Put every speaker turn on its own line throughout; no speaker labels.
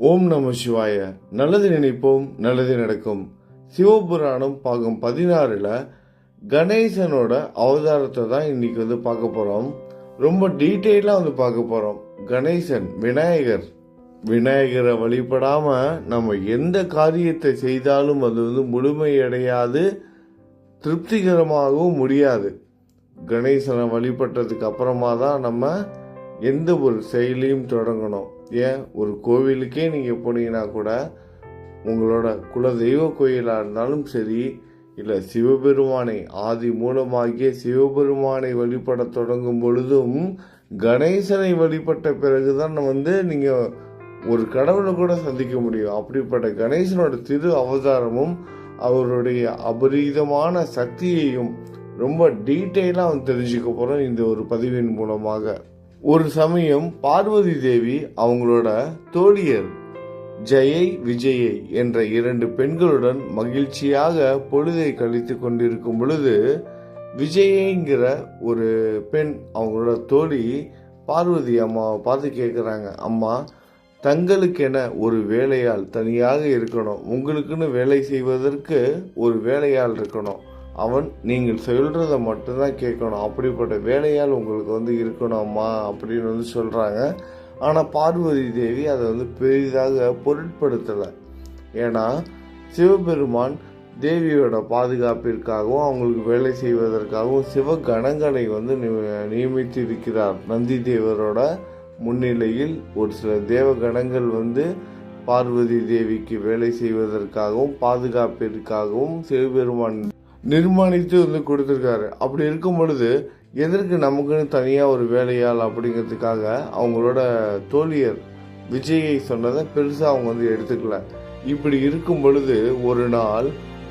ஓம் நம சிவாய. நல்லது நினைப்போம் நல்லது நடக்கும். சிவபுராணம் பாகம் பதினாறில் கணேசனோட அவதாரத்தை தான் இன்னைக்கு வந்து பார்க்க போகிறோம் ரொம்ப டீட்டெயிலாக வந்து பார்க்க போகிறோம் கணேசன் விநாயகர். விநாயகரை வழிபடாமல் நம்ம எந்த காரியத்தை செய்தாலும் அது வந்து முழுமையடையாது திருப்திகரமாகவும் முடியாது. கணேசனை வழிபட்டதுக்கு அப்புறமா தான் நம்ம எந்த ஒரு செயலையும் தொடங்கணும். ஏன்? ஒரு கோவிலுக்கே நீங்கள் போனீங்கன்னா கூட உங்களோட குலதெய்வ கோயிலாக இருந்தாலும் சரி இல்லை சிவபெருமானை ஆதி மூலமாகிய சிவபெருமானை வழிபட தொடங்கும் பொழுதும் கணேசனை வழிபட்ட பிறகுதான் வந்து நீங்கள் ஒரு கடவுளை கூட சந்திக்க முடியும். அப்படிப்பட்ட கணேசனோட திரு அவதாரமும் அவருடைய அபரீதமான சக்தியையும் ரொம்ப டீட்டெயிலாக அவன் தெரிஞ்சுக்க போகிறோம் இந்த ஒரு பதிவின் மூலமாக. ஒரு சமயம் பார்வதி தேவி அவங்களோட தோழியர் ஜெயை விஜயை என்ற இரண்டு பெண்களுடன் மகிழ்ச்சியாக பொழுதை கழித்து கொண்டிருக்கும் பொழுது விஜயங்கிற ஒரு பெண் அவங்களோட தோழி பார்வதி அம்மாவை பார்த்து கேட்குறாங்க அம்மா தங்களுக்கென ஒரு வேலையால் தனியாக இருக்கணும். உங்களுக்குன்னு வேலை செய்வதற்கு ஒரு வேலையால் இருக்கணும். அவன் நீங்கள் சொல்கிறத மட்டும்தான் கேட்கணும். அப்படிப்பட்ட வேலையால் உங்களுக்கு வந்து இருக்கணும்மா அப்படின்னு வந்து சொல்கிறாங்க ஆனால் பார்வதி தேவி அதை வந்து பெரிதாக பொருட்படுத்தலை. ஏன்னா சிவபெருமான் தேவியோட பாதுகாப்பிற்காகவும் அவங்களுக்கு வேலை செய்வதற்காகவும் சிவகணங்களை வந்து நி- நியமித்து இருக்கிறார் நந்தி தேவரோட முன்னிலையில் ஒரு சில தேவகணங்கள் வந்து பார்வதி தேவிக்கு வேலை செய்வதற்காகவும் பாதுகாப்பிற்காகவும் சிவபெருமான் நிர்மாணித்து வந்து கொடுத்துருக்காரு. அப்படி இருக்கும் பொழுது எதற்கு நமக்குன்னு தனியாக ஒரு வேலையாள் அப்படிங்கிறதுக்காக அவங்களோட தோழியர் விஜயை சொன்னதை பெருசாக அவங்க வந்து எடுத்துக்கல. இப்படி இருக்கும் பொழுது ஒரு நாள்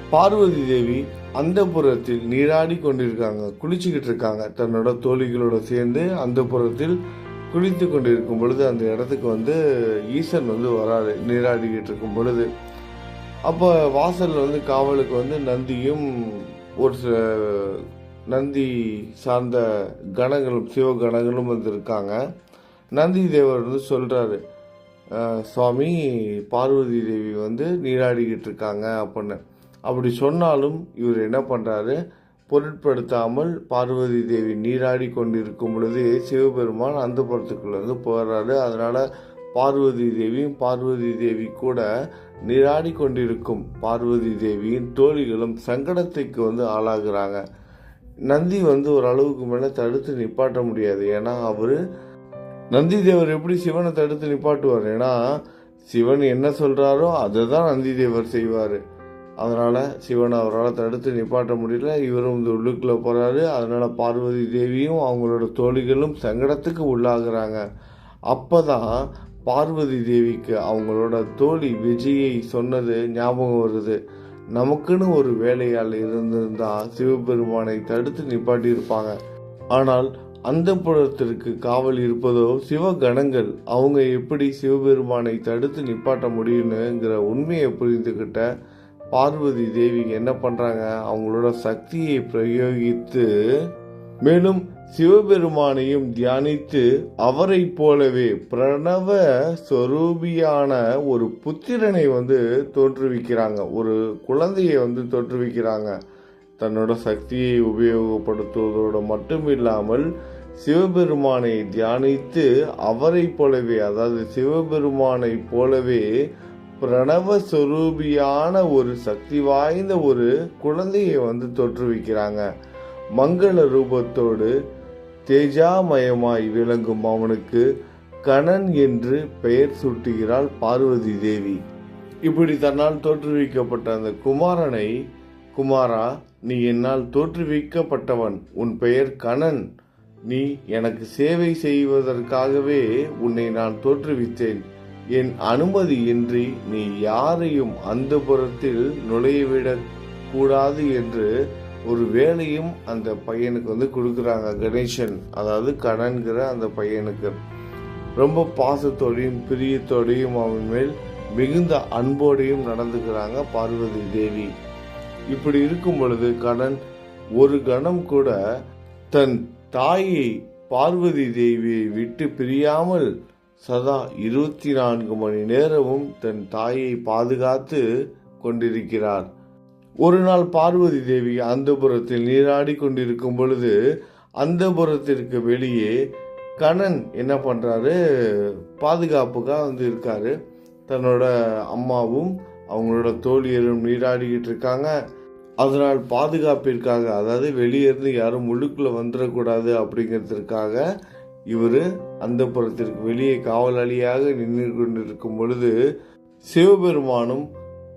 பார்வதி தேவி அந்த புறத்தில் நீராடி கொண்டிருக்காங்க. குளிச்சுக்கிட்டு இருக்காங்க. தன்னோட தோழிகளோட சேர்ந்து அந்த புறத்தில் குளித்து கொண்டிருக்கும் பொழுது அந்த இடத்துக்கு வந்து ஈசன் வந்து வராரு. நீராடிக்கிட்டு இருக்கும் பொழுது. அப்போ வாசலில் வந்து காவலுக்கு வந்து நந்தியும் ஒரு சில நந்தி சார்ந்த கணங்களும் சிவ கணங்களும் வந்து இருக்காங்க நந்தி தேவர் வந்து சொல்கிறாரு சுவாமி பார்வதி தேவி வந்து நீராடிக்கிட்டு இருக்காங்க அப்படின்னு. அப்படி சொன்னாலும் இவர் என்ன பண்ணுறாரு பொருட்படுத்தாமல் பார்வதி தேவி நீராடி கொண்டிருக்கும் பொழுது சிவபெருமான் அந்த புறத்துக்குள்ள வந்து போறாரு. பார்வதி தேவியும் பார்வதி தேவி கூட நீராடி கொண்டிருக்கும் பார்வதி தேவியின் தோழிகளும் சங்கடத்துக்கு வந்து ஆளாகிறாங்க. நந்தி வந்து ஒரு அளவுக்கு மேலே தடுத்து நிப்பாட்ட முடியாது. ஏன்னா அவர் நந்தி தேவர் எப்படி சிவனை தடுத்து நிப்பாட்டுவார்? ஏன்னா சிவன் என்ன சொல்கிறாரோ அதை தான் நந்தி தேவர் செய்வார். அதனால் சிவனை அவரால் தடுத்து நிப்பாட்ட முடியல. இவரும் வந்து உள்ளுக்குள்ளே போகிறாரு அதனால் பார்வதி தேவியும் அவங்களோட தோழிகளும் சங்கடத்துக்கு உள்ளாகிறாங்க. அப்போ தான் பார்வதி தேவிக்கு அவங்களோட தோழி விஜயை சொன்னது ஞாபகம் வருது. நமக்குன்னு ஒரு வேலையால் இருந்திருந்தா சிவபெருமானை தடுத்து நிப்பாட்டியிருப்பாங்க. ஆனால் அந்த புறத்திற்கு காவல் இருப்பதோ சிவகணங்கள். அவங்க எப்படி சிவபெருமானை தடுத்து நிப்பாட்ட முடியும்னுங்கிற உண்மையை புரிந்துக்கிட்ட பார்வதி தேவி என்ன பண்ணுறாங்க அவங்களோட சக்தியை பிரயோகித்து மேலும் சிவபெருமானையும் தியானித்து அவரைப் போலவே பிரணவ சொரூபியான ஒரு புத்திரனை வந்து தோற்றுவிக்கிறாங்க. ஒரு குழந்தையை வந்து தோற்றுவிக்கிறாங்க. தன்னோட சக்தியை உபயோகப்படுத்துவதோடு மட்டும் இல்லாமல் சிவபெருமானை தியானித்து அவரைப் போலவே அதாவது சிவபெருமானைப் போலவே பிரணவ சொரூபியான ஒரு சக்தி வாய்ந்த ஒரு குழந்தையை வந்து தோற்றுவிக்கிறாங்க. மங்கள ரூபத்தோடு தேஜாமயமாய் விளங்கும் அவனுக்கு கணன் என்று பெயர் சூட்டுகிறாள் பார்வதி தேவி. இப்படி தன்னால் தோற்றுவிக்கப்பட்ட அந்த குமாரனை குமாரா நீ என்னால் தோற்றுவிக்கப்பட்டவன். உன் பெயர் கணன். நீ எனக்கு சேவை செய்வதற்காகவே உன்னை நான் தோற்றுவித்தேன். என் அனுமதியின்றி நீ யாரையும் அந்த புறத்தில் நுழையவிடக் கூடாது என்று ஒரு வேலையும் அந்த பையனுக்கு வந்து கொடுக்குறாங்க. கணேசன் அதாவது கடன்கிற அந்த பையனுக்கு. ரொம்ப பாசத்தோடையும் பிரியத்தோடையும் அவன் மேல் மிகுந்த அன்போடையும் நடந்துக்கிறாங்க பார்வதி தேவி. இப்படி இருக்கும் பொழுது கடன் ஒரு கணம் கூட தன் தாயை பார்வதி தேவியை விட்டு பிரியாமல் சதா இருபத்தி நான்கு மணி நேரமும் தன் தாயை பாதுகாத்து கொண்டிருக்கிறார். ஒரு நாள் பார்வதி தேவி அந்தபுரத்தில் நீராடி கொண்டிருக்கும் பொழுது அந்தபுரத்திற்கு வெளியே கணன் என்ன பண்ணுறாரு பாதுகாப்புக்காக வந்து இருக்காரு. தன்னோட அம்மாவும் அவங்களோட தோழியரும் நீராடிக்கிட்டு இருக்காங்க. அதனால் பாதுகாப்பிற்காக அதாவது வெளியே இருந்து யாரும் உள்ளுக்குள்ள வந்துடக்கூடாது அப்படிங்கிறதுக்காக இவர் அந்த புறத்திற்கு வெளியே காவலாளியாக நின்று கொண்டிருக்கும் பொழுது சிவபெருமானும்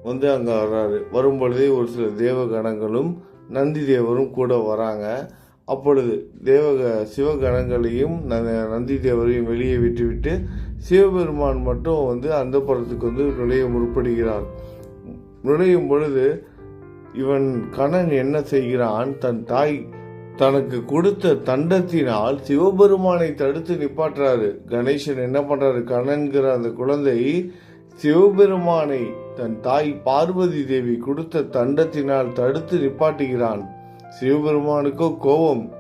வந்து அங்கே வர்றாரு. வரும்பொழுதே ஒரு சில தேவகணங்களும் நந்தி தேவரும் கூட வராங்க. அப்பொழுது தேவக சிவகணங்களையும் ந- நந்தி தேவரையும் வெளியே விட்டுவிட்டு சிவபெருமான் மட்டும் வந்து அந்த புறத்துக்கு வந்து நுழைய முற்படுகிறார். நுழையும் பொழுது இவன் கணன் என்ன செய்கிறான்? தன் தாய் தனக்கு கொடுத்த தண்டத்தினால் சிவபெருமானை தடுத்து நிப்பாட்டுறாரு. கணேசன் என்ன பண்றாரு? கணன்கிற அந்த குழந்தை சிவபெருமானை தன் தாய் பார்வதி தேவி கொடுத்த தண்டத்தினால் தடுத்து நிப்பாட்டுகிறான். சிவபெருமானுக்கோ கோபம்.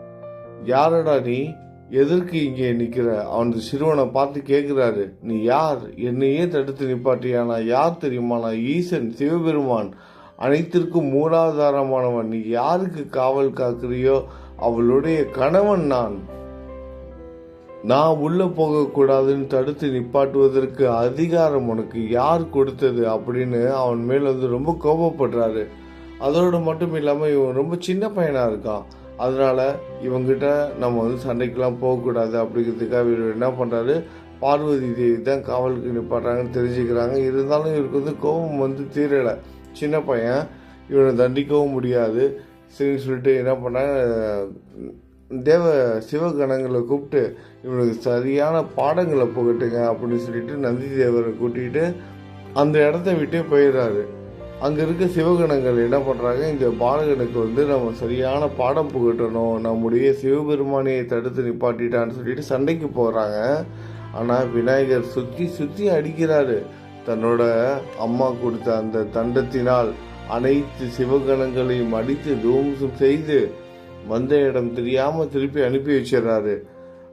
யாரடா நீ? எதற்கு இங்கே நிற்கிற? அவன் சிறுவனை பார்த்து கேட்கிறாரு. நீ யார்? என்னையே தடுத்து நிப்பாட்டியானா? யார் தெரியுமா நான் ஈசன் சிவபெருமான். அனைத்திற்கும் மூலாதாரமானவன். நீ யாருக்கு காவல் காக்குறியோ? அவளுடைய கணவன் நான். நான் உள்ள போகக்கூடாதுன்னு தடுத்து நிப்பாட்டுவதற்கு அதிகாரம் உனக்கு யார் கொடுத்தது அப்படின்னு அவன் மேல வந்து ரொம்ப கோபப்படுறாரு. அதோடு மட்டும் இல்லாமல் இவன் ரொம்ப சின்ன பையனாக இருக்கான். அதனால இவங்கிட்ட நம்ம வந்து சண்டைக்கெல்லாம் போகக்கூடாது அப்படிங்கிறதுக்காக இவர் என்ன பண்ணுறாரு பார்வதி தேவி தான் காவலுக்கு நிப்பாட்டுறாங்கன்னு தெரிஞ்சுக்கிறாங்க. இருந்தாலும் இவருக்கு வந்து கோபம் வந்து தீரலை. சின்ன பையன். இவனை தண்டிக்கவும் முடியாது. சரின்னு சொல்லிட்டு என்ன பண்ணாங்க? தேவ சிவகணங்களை கூப்பிட்டு இவனுக்கு சரியான பாடங்களை புகட்டுங்க அப்படின்னு சொல்லிட்டு நந்தி தேவரை கூட்டிகிட்டு அந்த இடத்த விட்டே போயிடுறாரு. அங்கே இருக்க சிவகணங்கள் என்ன பண்ணுறாங்க இந்த பாலகனுக்கு வந்து நம்ம சரியான பாடம் புகட்டணும். நம்முடைய சிவபெருமானியை தடுத்து நிப்பாட்டிட்டான்னு சொல்லிட்டு சண்டைக்கு போகிறாங்க ஆனால் விநாயகர் சுற்றி சுற்றி அடிக்கிறாரு. தன்னோட அம்மா கொடுத்த அந்த தண்டத்தினால் அனைத்து சிவகணங்களையும் அடித்து தூம்சம் செய்து வந்த இடம் தெரியாமல் திருப்பி அனுப்பி வச்சிடுறாரு.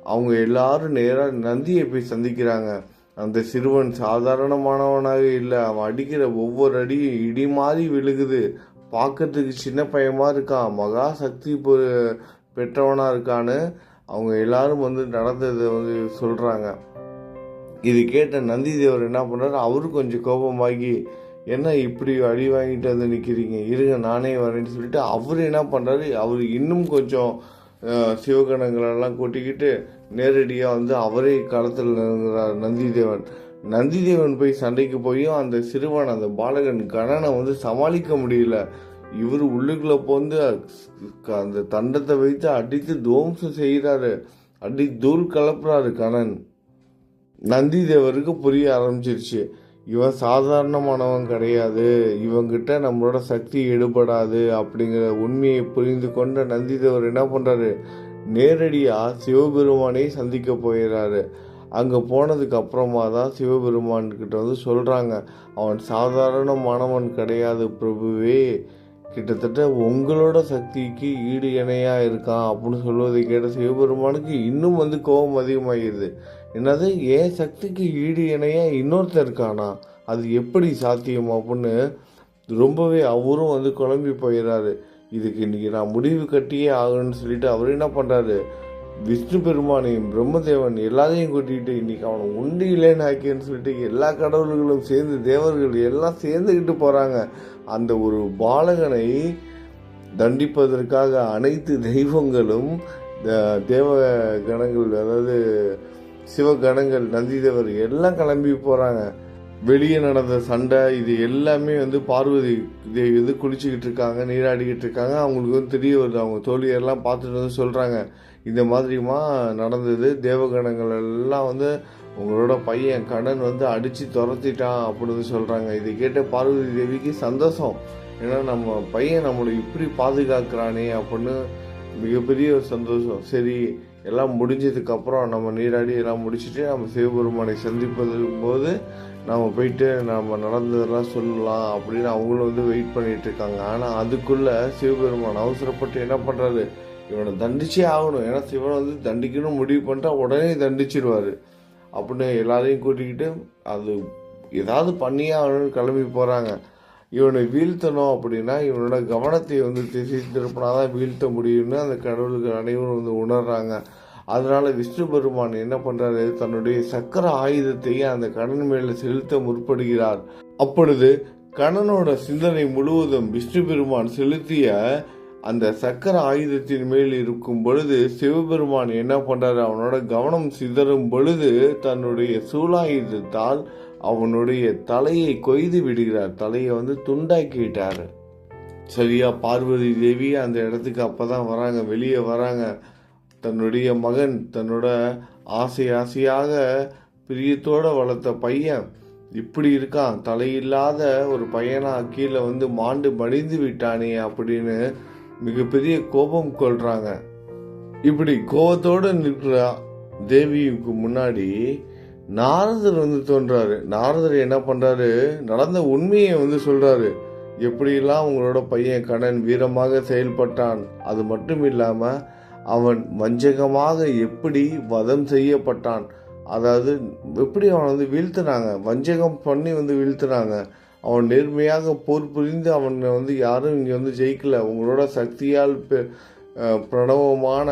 அவங்க எல்லாரும் நேராக நந்தியை போய் சந்திக்கிறாங்க. அந்த சிறுவன் சாதாரணமானவனாக இல்லை. அவன் அடிக்கிற ஒவ்வொரு அடியும் இடி மாதிரி விழுகுது. பார்க்கறதுக்கு சின்ன பையமாக இருக்கான். மகா சக்தி பெற்றவனாக இருக்கான்னு அவங்க எல்லாரும் வந்து நடந்ததை வந்து சொல்கிறாங்க இது கேட்ட நந்தி தேவர் என்ன பண்றாரு அவரும் கொஞ்சம் கோபமாகி என்ன இப்படி அடி வாங்கிட்டு வந்து நிற்கிறீங்க இருங்க நானே வரேன்னு சொல்லிட்டு அவர் என்ன பண்ணுறாரு அவர் இன்னும் கொஞ்சம் சிவகணங்களெல்லாம் கூட்டிக்கிட்டு நேரடியாக வந்து அவரே களத்தில் நிறுங்குறார் நந்திதேவன். நந்திதேவன் போய் சண்டைக்கு போயும் அந்த சிறுவன் அந்த பாலகன் கணனை வந்து சமாளிக்க முடியல. இவர் உள்ளுக்குள்ளே போந்து அந்த தண்டத்தை வைத்து அடித்து துவம்சம் செய்கிறாரு அடி தூர் கலப்புறாரு கணன் நந்தி தேவருக்கு புரிய ஆரம்பிச்சிருச்சு. இவன் சாதாரணமானவன் கிடையாது. இவங்கிட்ட நம்மளோட சக்தி எடுபடாது அப்படிங்கிற உண்மையை புரிந்து கொண்ட நந்திதேவர் என்ன பண்ணுறாரு நேரடியாக சிவபெருமானை சந்திக்க போயிடுறாரு அங்கே போனதுக்கு அப்புறமா தான் சிவபெருமான்கிட்ட வந்து சொல்கிறாங்க அவன் சாதாரணமானவன் கிடையாது பிரபுவே. கிட்டத்தட்ட உங்களோட சக்திக்கு ஈடு இணையாக இருக்கான் அப்படின்னு சொல்வதை கேட்ட சிவபெருமானுக்கு இன்னும் வந்து கோபம் அதிகமாகிடுது. என்னது? என் சக்திக்கு ஈடு இணைய இன்னொருத்தர் இருக்கானா? அது எப்படி சாத்தியம் அப்படின்னு ரொம்பவே அவரும் வந்து குழம்பி போயிடுறாரு இதுக்கு இன்றைக்கி நான் முடிவு கட்டியே ஆகணும்னு சொல்லிட்டு அவர் என்ன பண்ணுறாரு விஷ்ணு பெருமானையும் பிரம்மதேவன் எல்லாத்தையும் கூட்டிகிட்டு இன்றைக்கி அவனை உண்டு இல்லைன்னு ஆக்கின்னு சொல்லிட்டு எல்லா கடவுள்களும் சேர்ந்து தேவர்கள் எல்லாம் சேர்ந்துக்கிட்டு போகிறாங்க அந்த ஒரு பாலகனை தண்டிப்பதற்காக அனைத்து தெய்வங்களும் தேவ கணங்கள் அதாவது சிவகணங்கள் நந்திதேவர் எல்லாம் கிளம்பி போறாங்க. வெளியே நடந்த சண்டை இது எல்லாமே வந்து பார்வதி தேவி வந்து குளிச்சுக்கிட்டு இருக்காங்க நீராடிக்கிட்டு இருக்காங்க. அவங்களுக்கு வந்து தெரிய வருது அவங்க தோழியெல்லாம் பார்த்துட்டு வந்து சொல்கிறாங்க இந்த மாதிரிமா நடந்தது தேவகணங்கள் எல்லாம் வந்து உங்களோட பையன் கடன் வந்து அடித்து துரத்திட்டான் அப்படின்னு சொல்கிறாங்க இதை கேட்ட பார்வதி தேவிக்கு சந்தோஷம். ஏன்னா நம்ம பையன் நம்மளை இப்படி பாதுகாக்கிறானே அப்படின்னு மிகப்பெரிய ஒரு சந்தோஷம். சரி எல்லாம் முடிஞ்சதுக்கப்புறம் நம்ம நீராடி எல்லாம் முடிச்சுட்டு நம்ம சிவபெருமானை சந்திப்பது போது நம்ம போயிட்டு நம்ம நடந்ததெல்லாம் சொல்லலாம் அப்படின்னு அவங்களும் வந்து வெயிட் பண்ணிகிட்டு இருக்காங்க. ஆனால் அதுக்குள்ளே சிவபெருமான் அவசரப்பட்டு என்ன பண்ணுறாரு இவனை தண்டிச்சே ஆகணும். ஏன்னா சிவனை வந்து தண்டிக்கணும் முடிவு பண்ணிட்டா உடனே தண்டிச்சிடுவார் அப்படின்னு எல்லாரையும் கூட்டிக்கிட்டு அது ஏதாவது பண்ணியே அவனு கிளம்பி போகிறாங்க இவனை வீழ்த்தணும் அப்படின்னா இவனோட கவனத்தை வந்து திசை திருப்பினாதான் வீழ்த்த முடியும்னு அந்த கடவுளுக்கு அனைவரும் வந்து உணர்றாங்க. அதனால விஷ்ணு பெருமான் என்ன பண்றாரு? தன்னுடைய சக்கர ஆயுதத்தையே அந்த கடன் மேல செலுத்த முற்படுகிறார். அப்பொழுது கணனோட சிந்தனை முழுவதும் விஷ்ணு பெருமான் செலுத்திய அந்த சக்கர ஆயுதத்தின் மேல் இருக்கும் பொழுது சிவபெருமான் என்ன பண்றாரு? அவனோட கவனம் சிதறும் பொழுது தன்னுடைய சூலாயுதத்தால் அவனுடைய தலையை கொய்து விடுகிறார். தலையை வந்து துண்டாக்கிவிட்டார் சரியா பார்வதி தேவி அந்த இடத்துக்கு அப்பதான் வராங்க. வெளியே வராங்க. தன்னுடைய மகன் தன்னோட ஆசை ஆசையாக பிரியத்தோடு வளர்த்த பையன் இப்படி இருக்கான். தலையில்லாத ஒரு பையனா கீழே வந்து மாண்டு மடிந்து விட்டானே அப்படின்னு மிகப்பெரிய கோபம் கொள்றாங்க. இப்படி கோபத்தோடு நிற்கிற தேவிக்கு முன்னாடி நாரதர் வந்து தோன்றாரு. நாரதர் என்ன பண்றாரு? நடந்த உண்மையை வந்து சொல்றாரு. எப்படியெல்லாம் உங்களோட பையன் கடன் வீரமாக செயல்பட்டான் அது மட்டும் இல்லாம அவன் வஞ்சகமாக எப்படி வதம் செய்யப்பட்டான் அதாவது எப்படி அவனை வந்து வீழ்த்தினாங்க வஞ்சகம் பண்ணி வந்து வீழ்த்தினாங்க அவன் நேர்மையாக போர் புரிந்து அவனை வந்து யாரும் இங்கே வந்து ஜெயிக்கல. உங்களோட சக்தியால் பிரணவமான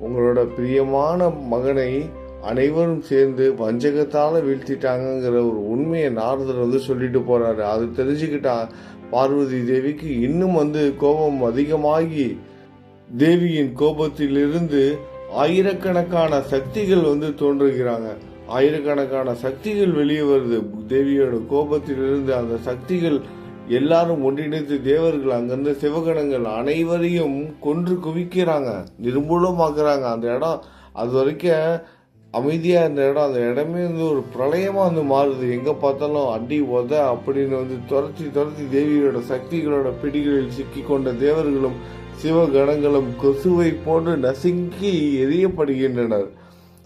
உங்களோட பிரியமான மகனை அனைவரும் சேர்ந்து வஞ்சகத்தால் வீழ்த்திட்டாங்கங்கிற ஒரு உண்மையை நாரதர் வந்து சொல்லிட்டு போறாரு. அது தெரிஞ்சுக்கிட்டா பார்வதி தேவிக்கு இன்னும் வந்து கோபம் அதிகமாகி தேவியின் கோபத்திலிருந்து ஆயிரக்கணக்கான சக்திகள் வந்து தோன்றுகிறாங்க. ஆயிரக்கணக்கான சக்திகள் வெளியே வருது. தேவியோட கோபத்திலிருந்து அந்த சக்திகள் எல்லாரும் ஒன்றிணைத்து தேவர்கள் அங்கிருந்த சிவகணங்கள் அனைவரையும் கொன்று குவிக்கிறாங்க. நிர்மூலமாக்குறாங்க. அந்த இடம் அது வரைக்கும் அமைதியாக இருந்த இடம் அந்த இடமே வந்து ஒரு பிரளயமாக வந்து மாறுது. எங்கே பார்த்தாலும் அடி உத அப்படின்னு வந்து துரத்தி துரத்தி தேவியோட சக்திகளோட பிடிகளில் சிக்கி கொண்ட தேவர்களும் சிவகணங்களும் கொசுவை போன்று நசுங்கி எரியப்படுகின்றனர்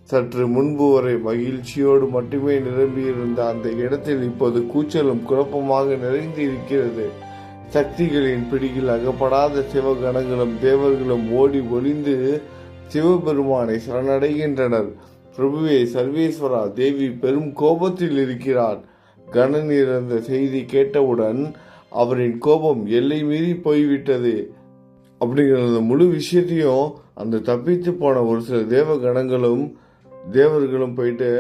சற்று முன்பு வரை மகிழ்ச்சியோடு மட்டுமே நிரம்பியிருந்த அந்த இடத்தில் இப்போது கூச்சலும் குழப்பமாக நிறைந்து இருக்கிறது. சக்திகளின் பிடியில் அகப்படாத சிவகணங்களும் தேவர்களும் ஓடி ஒளிந்து சிவபெருமானை சரணடைகின்றனர். பிரபுவே சர்வேஸ்வரா தேவி பெரும் கோபத்தில் இருக்கிறார். கணன் இறந்த செய்தி கேட்டவுடன் அவரின் கோபம் எல்லை மீறி போய்விட்டது. அப்படிங்கிற அந்த முழு விஷயத்தையும் அந்த தப்பித்து போன ஒரு சில தேவ கணங்களும் தேவர்களும் போயிட்டு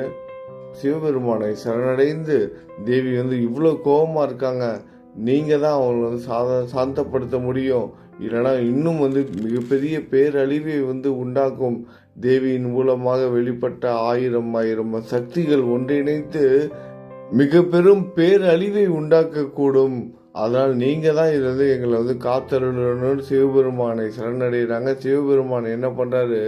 சிவபெருமானை சரணடைந்து தேவி வந்து இவ்வளோ கோபமாக இருக்காங்க. நீங்கள் தான் அவங்களை வந்து சாத சாந்தப்படுத்த முடியும். இல்லைன்னா இன்னும் வந்து மிகப்பெரிய பேரழிவை வந்து உண்டாக்கும். தேவியின் மூலமாக வெளிப்பட்ட ஆயிரம் ஆயிரம் சக்திகள் ஒன்றிணைத்து மிக பெரும் பேரழிவை உண்டாக்கக்கூடும். அதனால் நீங்க தான் இது வந்து எங்களை வந்து காத்தருளணும்னு சிவபெருமானை சரணடைகிறாங்க. சிவபெருமான் என்ன பண்றாரு?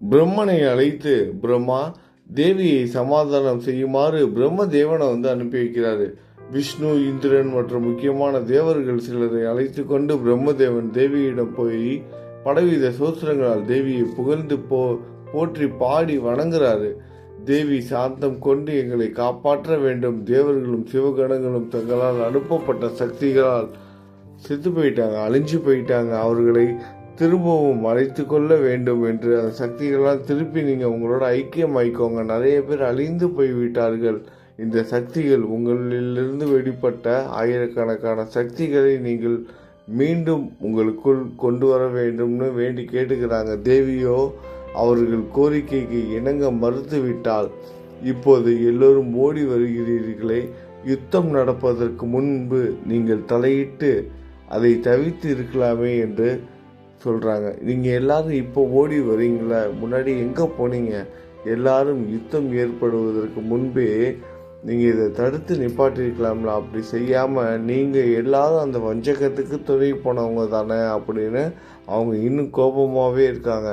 பிரம்மனை அழைத்து பிரம்மா தேவியை சமாதானம் செய்யுமாறு பிரம்ம தேவனை வந்து அனுப்பி வைக்கிறாரு. விஷ்ணு இந்திரன் மற்றும் முக்கியமான தேவர்கள் சிலரை அழைத்து கொண்டு பிரம்மதேவன் தேவியிடம் போய் பலவித சோத்திரங்களால் தேவியை புகழ்ந்து போ போற்றி பாடி வணங்குறாரு. தேவி சாந்தம் கொண்டு எங்களை காப்பாற்ற வேண்டும். தேவர்களும் சிவகணங்களும் தங்களால் அனுப்பப்பட்ட சக்திகளால் செத்து போயிட்டாங்க அழிஞ்சு போயிட்டாங்க. அவர்களை திரும்பவும் அழைத்து கொள்ள வேண்டும் என்று அந்த சக்திகளால் திருப்பி நீங்கள் உங்களோட ஐக்கியம் ஆயிக்கோங்க நிறைய பேர் அழிந்து போய்விட்டார்கள். இந்த சக்திகள் உங்களிலிருந்து வெளிப்பட்ட ஆயிரக்கணக்கான சக்திகளை நீங்கள் மீண்டும் உங்களுக்குள் கொண்டு வர வேண்டும்னு வேண்டி கேட்டுக்கிறாங்க. தேவியோ அவர்கள் கோரிக்கைக்கு இணங்க மறுத்துவிட்டால் இப்போது எல்லோரும் ஓடி வருகிறீர்களே. யுத்தம் நடப்பதற்கு முன்பு நீங்கள் தலையிட்டு அதை தவிர்த்து இருக்கலாமே என்று சொல்கிறாங்க நீங்கள் எல்லாரும் இப்போ ஓடி வரீங்களா முன்னாடி எங்கே போனீங்க? எல்லாரும் யுத்தம் ஏற்படுவதற்கு முன்பே நீங்கள் இதை தடுத்து நிப்பாட்டிருக்கலாம்ல. அப்படி செய்யாமல் நீங்கள் எல்லாரும் அந்த வஞ்சகத்துக்கு துணை போனவங்க தானே அப்படின்னு அவங்க இன்னும் கோபமாகவே இருக்காங்க.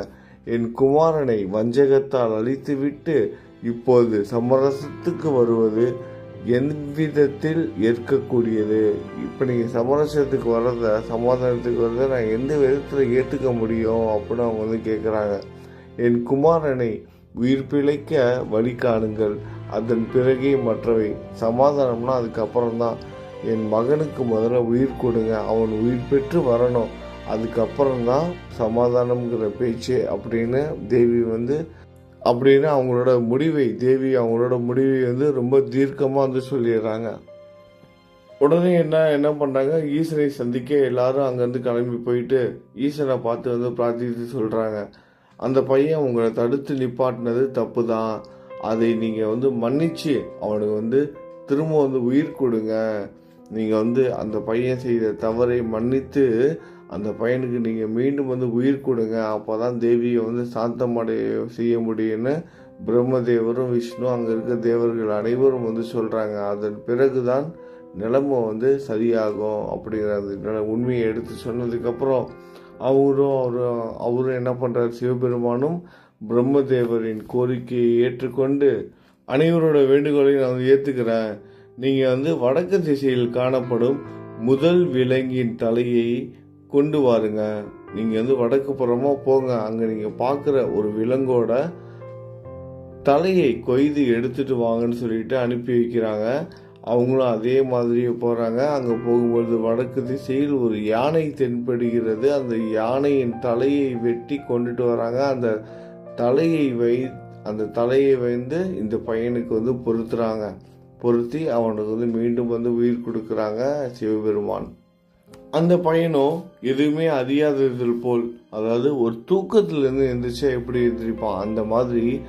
என் குமாரனை வஞ்சகத்தால் அழித்துவிட்டு இப்போது சமரசத்துக்கு வருவது எவ்விதத்தில் ஏற்கக்கூடியது. இப்போ நீங்கள் சமரசத்துக்கு வர்றத சமாதானத்துக்கு வர்றத நான் எந்த விதத்தில் ஏற்றுக்க முடியும் அப்படின்னு அவங்க வந்து கேட்குறாங்க என் குமாரனை உயிர் பிழைக்க வழி காணுங்கள். அதன் பிறகே மற்றவை சமாதானம்னா அதுக்கப்புறம் தான் என் மகனுக்கு முதல்ல உயிர் கொடுங்க அவன் உயிர் பெற்று வரணும் அதுக்கப்புறம் தான் சமாதானம்ங்கிற பேச்சு அப்படின்னு தேவி வந்து அப்படின்னு அவங்களோட முடிவை தேவி அவங்களோட முடிவை வந்து ரொம்ப தீர்க்கமாக வந்து சொல்லிடுறாங்க. உடனே என்ன என்ன பண்ணுறாங்க ஈசனை சந்திக்க எல்லாரும் அங்கேருந்து கிளம்பி போயிட்டு ஈசனை பார்த்து வந்து பிரார்த்தித்து சொல்கிறாங்க அந்த பையன் உங்களை தடுத்து நிப்பாட்டினது தப்பு தான் அதை நீங்கள் வந்து மன்னிச்சு அவனுக்கு வந்து திரும்ப வந்து உயிர் கொடுங்க. நீங்கள் வந்து அந்த பையன் செய்த தவறை மன்னித்து அந்த பையனுக்கு நீங்கள் மீண்டும் வந்து உயிர் கொடுங்க. அப்போ தான் தேவியை வந்து சாந்தமடைய செய்ய முடியும்னு பிரம்மதேவரும் விஷ்ணு அங்கே இருக்க தேவர்கள் அனைவரும் வந்து சொல்கிறாங்க அதன் பிறகு தான் நிலைமை வந்து சரியாகும் அப்படிங்கிற அந்த உண்மையை எடுத்து சொன்னதுக்கப்புறம் அவரும் அவரும் அவரும் என்ன பண்ணுறார் சிவபெருமானும் பிரம்மதேவரின் கோரிக்கையை ஏற்றுக்கொண்டு அனைவரோட வேண்டுகோளையும் நான் வந்து ஏற்றுக்கிறேன் நீங்கள் வந்து வடக்கு திசையில் காணப்படும் முதல் விலங்கின் தலையை கொண்டு வாருங்க. நீங்கள் வந்து வடக்கு புறமாக போங்க. அங்கே நீங்கள் பார்க்குற ஒரு விலங்கோட தலையை கொய்து எடுத்துட்டு வாங்கன்னு சொல்லிட்டு அனுப்பி வைக்கிறாங்க. அவங்களும் அதே மாதிரியே போகிறாங்க அங்கே போகும்பொழுது வடக்கு திசையில் ஒரு யானை தென்படுகிறது. அந்த யானையின் தலையை வெட்டி கொண்டுட்டு வராங்க. அந்த தலையை வை அந்த தலையை வைந்து இந்த பையனுக்கு வந்து பொருத்துறாங்க. பொருத்தி அவனுக்கு வந்து மீண்டும் வந்து உயிர் கொடுக்குறாங்க சிவபெருமான். அந்த பையனும் எதுவுமே அறியாததில் போல் அதாவது ஒரு தூக்கத்திலிருந்து எழுந்திரிச்சா எப்படி எழுந்திருப்பான் அந்த மாதிரி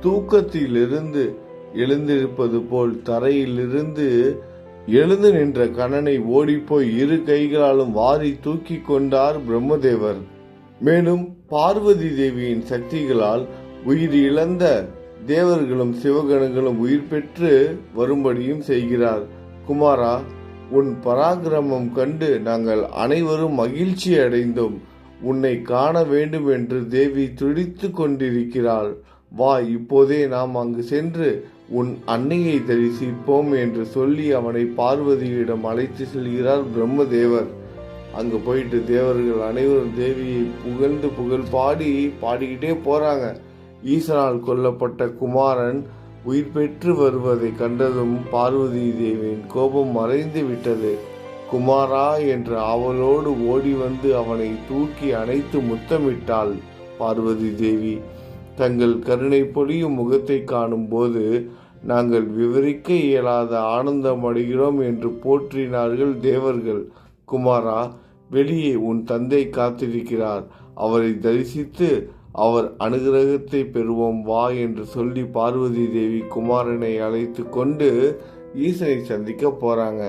தூக்கத்திலிருந்து எழுந்திருப்பது போல் தரையிலிருந்து எழுந்து நின்ற கணனை ஓடிப்போய் இரு கைகளாலும் வாரி தூக்கி கொண்டார் பிரம்மதேவர். மேலும் பார்வதி தேவியின் சக்திகளால் உயிர் இழந்த தேவர்களும் சிவகணங்களும் உயிர் பெற்று வரும்படியும் செய்கிறார். குமாரா உன் பராக்கிரமம் கண்டு நாங்கள் அனைவரும் மகிழ்ச்சி அடைந்தோம். உன்னை காண வேண்டும் என்று தேவி துடித்து கொண்டிருக்கிறாள். வா இப்போதே நாம் அங்கு சென்று உன் அன்னையை தரிசிப்போம் என்று சொல்லி அவனை பார்வதியிடம் அழைத்து செல்கிறார் பிரம்மதேவர். அங்கே போயிட்டு தேவர்கள் அனைவரும் தேவியை புகழ்ந்து புகழ் பாடி பாடிக்கிட்டே போறாங்க. ஈசனால் கொல்லப்பட்ட குமாரன் உயிர் பெற்று வருவதை கண்டதும் பார்வதி தேவியின் கோபம் மறைந்து விட்டது. குமாரா என்று அவளோடு ஓடி வந்து அவனை தூக்கி அணைத்து முத்தமிட்டாள் பார்வதி தேவி. தங்கள் கருணை பொழியும் முகத்தை காணும்போது நாங்கள் விவரிக்க இயலாத ஆனந்தம் அடைகிறோம் என்று போற்றினார்கள் தேவர்கள். குமாரா வெளியே உன் தந்தை காத்திருக்கிறார். அவரை தரிசித்து அவர் அனுகிரகத்தை பெறுவோம் வா என்று சொல்லி பார்வதி தேவி குமாரனை அழைத்து கொண்டு ஈசனை சந்திக்க போறாங்க.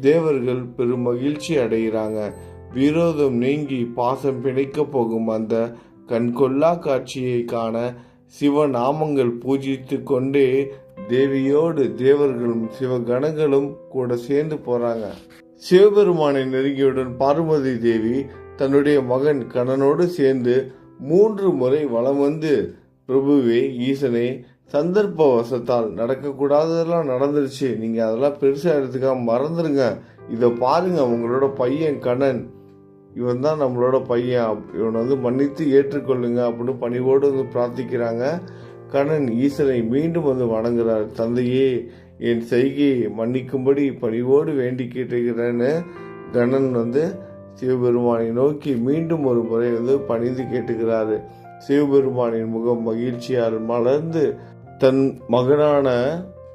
தேவர்கள் பெரும் மகிழ்ச்சி அடைகிறாங்க. விரோதம் நீங்கி பாசம் பிணைக்க போகும் அந்த கண்கொள்ளா காட்சியை காண சிவநாமங்கள் பூஜித்து கொண்டே தேவியோடு தேவர்களும் சிவகணங்களும் கூட சேர்ந்து போறாங்க. சிவபெருமானை நெருங்கியுடன் பார்வதி தேவி தன்னுடைய மகன் கணனோடு சேர்ந்து மூன்று முறை வலம் வந்து பிரபுவே ஈசனே சந்தர்ப்ப வசத்தால் நடக்கக்கூடாததெல்லாம் நடந்துருச்சு. நீங்கள் அதெல்லாம் பெருசாக எடுத்துக்காம மறந்துடுங்க இதை பாருங்க உங்களோட பையன் கண்ணன் இவன் தான் நம்மளோட பையன். இவனை வந்து மன்னித்து ஏற்றுக்கொள்ளுங்க அப்படின்னு பணிவோடு வந்து பிரார்த்திக்கிறாங்க. கண்ணன் ஈசனை மீண்டும் வந்து வணங்குறார். தந்தையே என் செய்கையை மன்னிக்கும்படி பணிவோடு வேண்டி கேட்டுகிறேன்னு கணன் வந்து சிவபெருமானை நோக்கி மீண்டும் ஒரு முறை வந்து பணிந்து கேட்டுகிறாரு. சிவபெருமானின் முகம் மகிழ்ச்சியால் மலர்ந்து தன் மகனான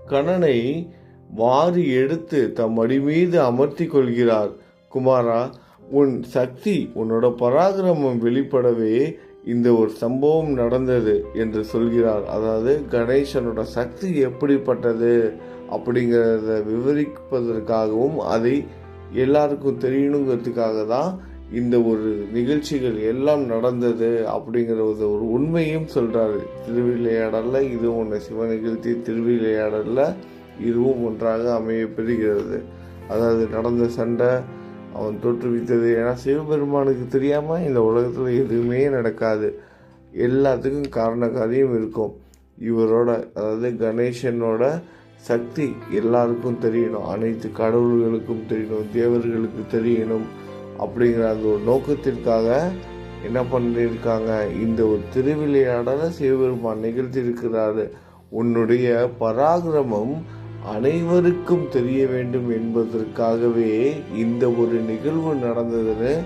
கணனை வாரி எடுத்து தம் மடி மீது அமர்த்தி கொள்கிறார். குமாரா உன் சக்தி உன்னோட பராக்கிரமம் வெளிப்படவே இந்த ஒரு சம்பவம் நடந்தது என்று சொல்கிறார். அதாவது கணேசனோட சக்தி எப்படிப்பட்டது அப்படிங்கிறத விவரிப்பதற்காகவும் அதை எல்லாருக்கும் தெரியணுங்கிறதுக்காக தான் இந்த ஒரு நிகழ்ச்சிகள் எல்லாம் நடந்தது அப்படிங்கிற ஒரு உண்மையும் சொல்கிறார் திருவிளையாடலில் இதுவும் ஒன்று சிவ நிகழ்ச்சி திருவிளையாடலில் இதுவும் ஒன்றாக அமைய பெறுகிறது. அதாவது நடந்த சண்டை அவன் தோற்றுவித்தது. ஏன்னா சிவபெருமானுக்கு தெரியாமல் இந்த உலகத்தில் எதுவுமே நடக்காது. எல்லாத்துக்கும் காரணக்காரியும் இருக்கும். இவரோட அதாவது கணேசனோட சக்தி எல்லாருக்கும் தெரியணும். அனைத்து கடவுள்களுக்கும் தெரியணும். தேவர்களுக்கு தெரியணும். அப்படிங்கிற அந்த ஒரு நோக்கத்திற்காக என்ன பண்ணியிருக்காங்க? இந்த ஒரு திருவிளையாடலை சிவபெருமான் நிகழ்த்தியிருக்கிறாரு. உன்னுடைய பராக்கிரமம் அனைவருக்கும் தெரிய வேண்டும் என்பதற்காகவே இந்த ஒரு நிகழ்வு நடந்ததுன்னு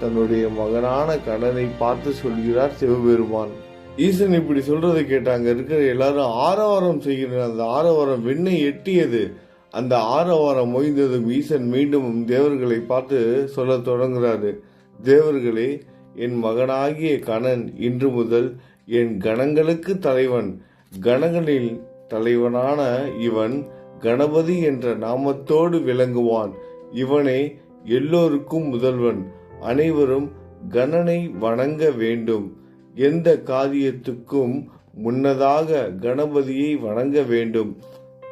தன்னுடைய மகனான கடனை பார்த்து சொல்கிறார் சிவபெருமான். ஈசன் இப்படி சொல்றதை கேட்டாங்க இருக்கிற எல்லாரும் ஆரவாரம் செய்கிறார் அந்த ஆரவாரம் விண்ணை எட்டியது. அந்த ஆரவாரம் மொய்ந்ததும் ஈசன் மீண்டும் தேவர்களை பார்த்து சொல்லத் தொடங்குறாரு. தேவர்களே என் மகனாகிய கணன் இன்று முதல் என் கணங்களுக்கு தலைவன். கணங்களில் தலைவனான இவன் கணபதி என்ற நாமத்தோடு விளங்குவான். இவனே எல்லோருக்கும் முதல்வன். அனைவரும் கணனை வணங்க வேண்டும். எந்த காரியத்துக்கும் முன்னதாக கணபதியை வணங்க வேண்டும்.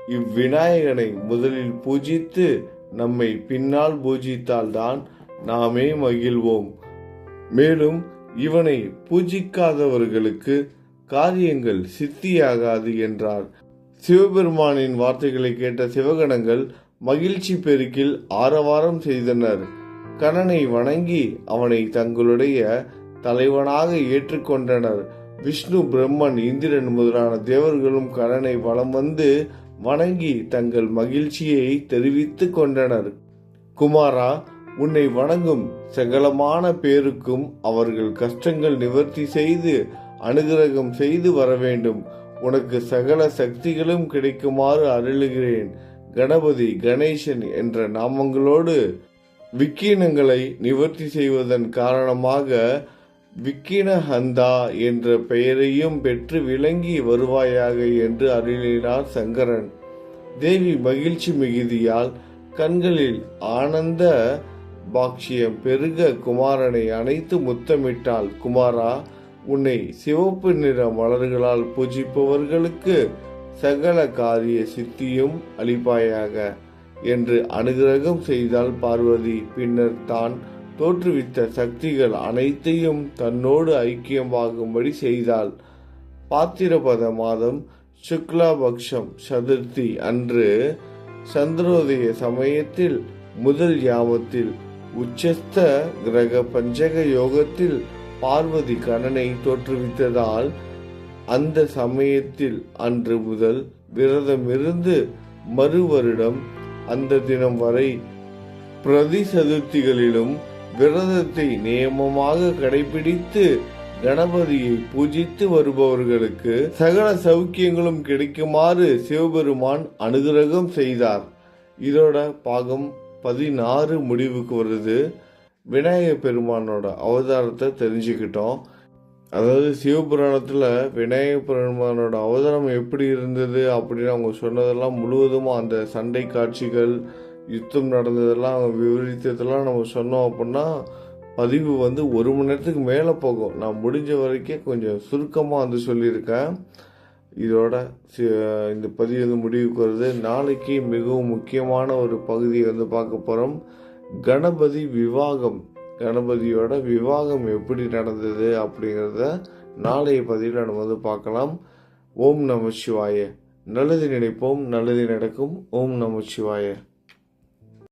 இவ்விநாயகனை முதலில் பூஜித்து நம்மை பின்னால் பூஜித்தால்தான் நாமே மகிழ்வோம். மேலும் இவனை பூஜிக்காதவர்களுக்கு காரியங்கள் சித்தியாகாது என்றார். சிவபெருமானின் வார்த்தைகளை கேட்ட சிவகணங்கள் மகிழ்ச்சி பெருக்கில் ஆரவாரம் செய்தனர். கணனை வணங்கி அவனை தங்களுடைய தலைவனாக ஏற்றுக்கொண்டனர். விஷ்ணு பிரம்மன் இந்திரன் முதலான தேவர்களும் கணனை வலம் வந்து வணங்கி தங்கள் மகிழ்ச்சியை தெரிவித்து கொண்டனர். குமாரா உன்னை வணங்கும் சகலமான பேருக்கும் அவர்கள் கஷ்டங்கள் நிவர்த்தி செய்து அனுகிரகம் செய்து வர வேண்டும் உனக்கு சகல சக்திகளும் கிடைக்குமாறு அருளுகிறேன். கணபதி கணேசன் என்ற நாமங்களோடு விக்கீனங்களை நிவர்த்தி செய்வதன் காரணமாக விக்கினஹந்தா என்ற பெயரையும் பெற்று விளங்கி வருவாயாக என்று அருளினார் சங்கரன். தேவி மகிழ்ச்சி மிகுதியால் கண்களில் ஆனந்த பாக்ஷியம் பெருக குமாரனை அணைத்து முத்தமிட்டாள். குமாரா உன்னை சிவப்பு நிற மலர்களால் பூஜிப்பவர்களுக்கு சகல காரிய சித்தியும் அளிப்பாயாக என்று அனுகிரகம் செய்தால் பார்வதி. பின்னர் தான் தோற்றுவித்த சக்திகள் அனைத்தையும் தன்னோடு ஐக்கியமாகும்படி செய்தாள். பாத்திரபத மாதம் சுக்லாபக்ஷம் சதுர்த்தி அன்று சந்திரோதய சமயத்தில் முதல் யாமத்தில் உச்சஸ்த கிரக பஞ்சக யோகத்தில் பார்வதி கணனை தோற்றுவித்ததால் அந்த சமயத்தில் அன்று முதல் விரதமிருந்து மறு வருடம் அந்த தினம் வரை பிரதி சதுர்த்திகளிலும் விரதத்தை நியமமாக கடைபிடித்து கணபதியை பூஜித்து வருபவர்களுக்கு சகல சௌக்கியங்களும் கிடைக்குமாறு சிவபெருமான் அனுகிரகம் செய்தார். இதோட பாகம் பதினாறு முடிவுக்கு வருது. விநாயக பெருமானோட அவதாரத்தை தெரிஞ்சுக்கிட்டோம். அதாவது சிவபுராணத்தில் விநாயக பெருமானோட அவதாரம் எப்படி இருந்தது அப்படின்னு அவங்க சொன்னதெல்லாம் முழுவதும் அந்த சண்டை காட்சிகள் யுத்தம் நடந்ததெல்லாம் அவங்க விவரித்ததெல்லாம் நம்ம சொன்னோம் அப்படின்னா பதிவு வந்து ஒரு மணி நேரத்துக்கு மேலே போகும். நான் முடிஞ்ச வரைக்கும் கொஞ்சம் சுருக்கமாக வந்து சொல்லியிருக்கேன். இதோட இந்த பதிவு வந்து முடிவுக்கு வருது. நாளைக்கு மிகவும் முக்கியமான ஒரு பகுதியை வந்து பார்க்க போகிறோம் கணபதி விவாகம். கணபதியோட விவாகம் எப்படி நடந்தது அப்படிங்கிறத நாளைய பதிவில் நம்ம வந்து பார்க்கலாம். ஓம் நம சிவாய. நல்லது நினைப்போம் நல்லது நடக்கும். ஓம் நம சிவாய.